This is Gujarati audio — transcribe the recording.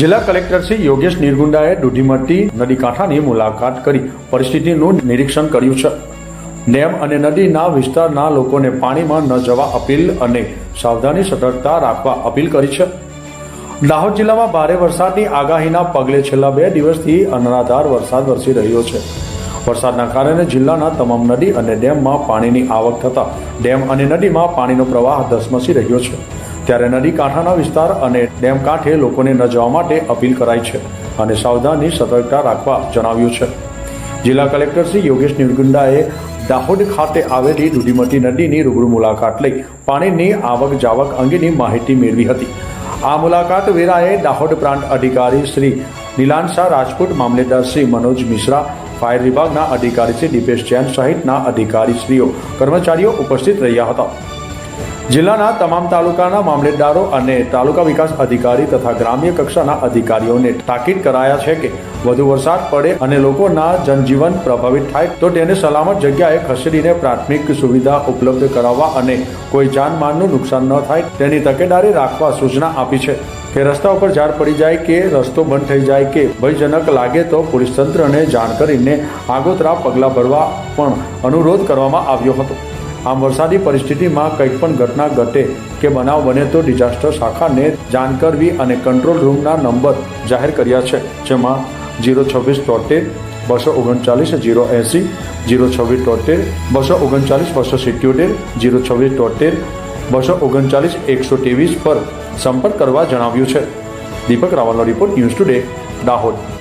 જિલ્લા કલેક્ટર શ્રી યોગેશ નિર્ગુંડાએ દૂધીમતી નદી કાંઠાની મુલાકાત કરી પરિસ્થિતિનું નિરીક્ષણ કર્યું છે. ડેમ અને નદીના વિસ્તારના લોકોને પાણીમાં ન જવા અપીલ અને સાવધાની સતર્કતા રાખવા અપીલ કરી છે. દાહોદ જિલ્લામાં ભારે વરસાદની આગાહીના પગલે છેલ્લા બે દિવસથી અનરાધાર વરસાદ વરસી રહ્યો છે. વરસાદના કારણે જિલ્લાના તમામ નદી અને ડેમમાં પાણીની આવક થતાં ડેમ અને નદીમાં પાણીનો પ્રવાહ ધસમસી રહ્યો છે. ત્યારે નદી કાંઠાના વિસ્તાર અને ડેમ કાંઠે લોકોને ન જવા માટે અપીલ કરાઈ છે અને સાવધાની સતર્કતા રાખવા જણાવ્યું છે. જિલ્લા કલેક્ટર શ્રી યોગેશ નિર્ગુંડાએ દાહોદ ખાતે આવેલી દુધીમતી નદીની રૂબરૂ મુલાકાત લઈ પાણીની આવક જાવક અંગેની માહિતી મેળવી હતી. આ મુલાકાત વેરાએ દાહોદ પ્રાંત અધિકારી શ્રી નીલાન રાજપૂત, મામલેદાર શ્રી મનોજ મિશ્રા, ફાયર વિભાગના અધિકારી શ્રી દીપેશ જૈન સહિતના અધિકારીશ્રીઓ, કર્મચારીઓ ઉપસ્થિત રહ્યા હતા. જિલ્લાના તમામ તાલુકાના મામલેદારો અને તાલુકા વિકાસ અધિકારી તથા ગ્રામ્ય કક્ષાના અધિકારીઓને તાકીદ કરાયા છે કે વધુ વરસાદ પડે અને લોકોના જનજીવન પ્રભાવિત થાય તો તેને સલામત જગ્યાએ ખસેડીને પ્રાથમિક સુવિધા ઉપલબ્ધ કરાવવા અને કોઈ જાનમાલનું નુકસાન ન થાય તેની તકેદારી રાખવા સૂચના આપી છે કે રસ્તા ઉપર ઝાડ પડી જાય કે રસ્તો બંધ થઈ જાય કે ભયજનક લાગે તો પોલીસ તંત્રને જાણ કરીને આગોતરા પગલાં ભરવા પણ અનુરોધ કરવામાં આવ્યો હતો. આમ વરસાદી પરિસ્થિતિમાં કંઈક પણ ઘટના ઘટે કે બનાવ બને તો ડિઝાસ્ટર શાખાને જાણ કરવી અને કંટ્રોલ રૂમના નંબર જાહેર કર્યા છે, જેમાં જીરો છવ્વીસ તોતેર, બસો ઓગણચાલીસ, જીરો એંસી, જીરો છવ્વીસ તોતેર, બસો ઓગણચાલીસ, બસો સિત્યોતેર, જીરો છવ્વીસ તોતેર, બસો ઓગણચાલીસ, એકસો ત્રેવીસ પર સંપર્ક કરવા જણાવ્યું છે. દીપક રાવલનો રિપોર્ટ ન્યૂઝ ટુડે, દાહોદ.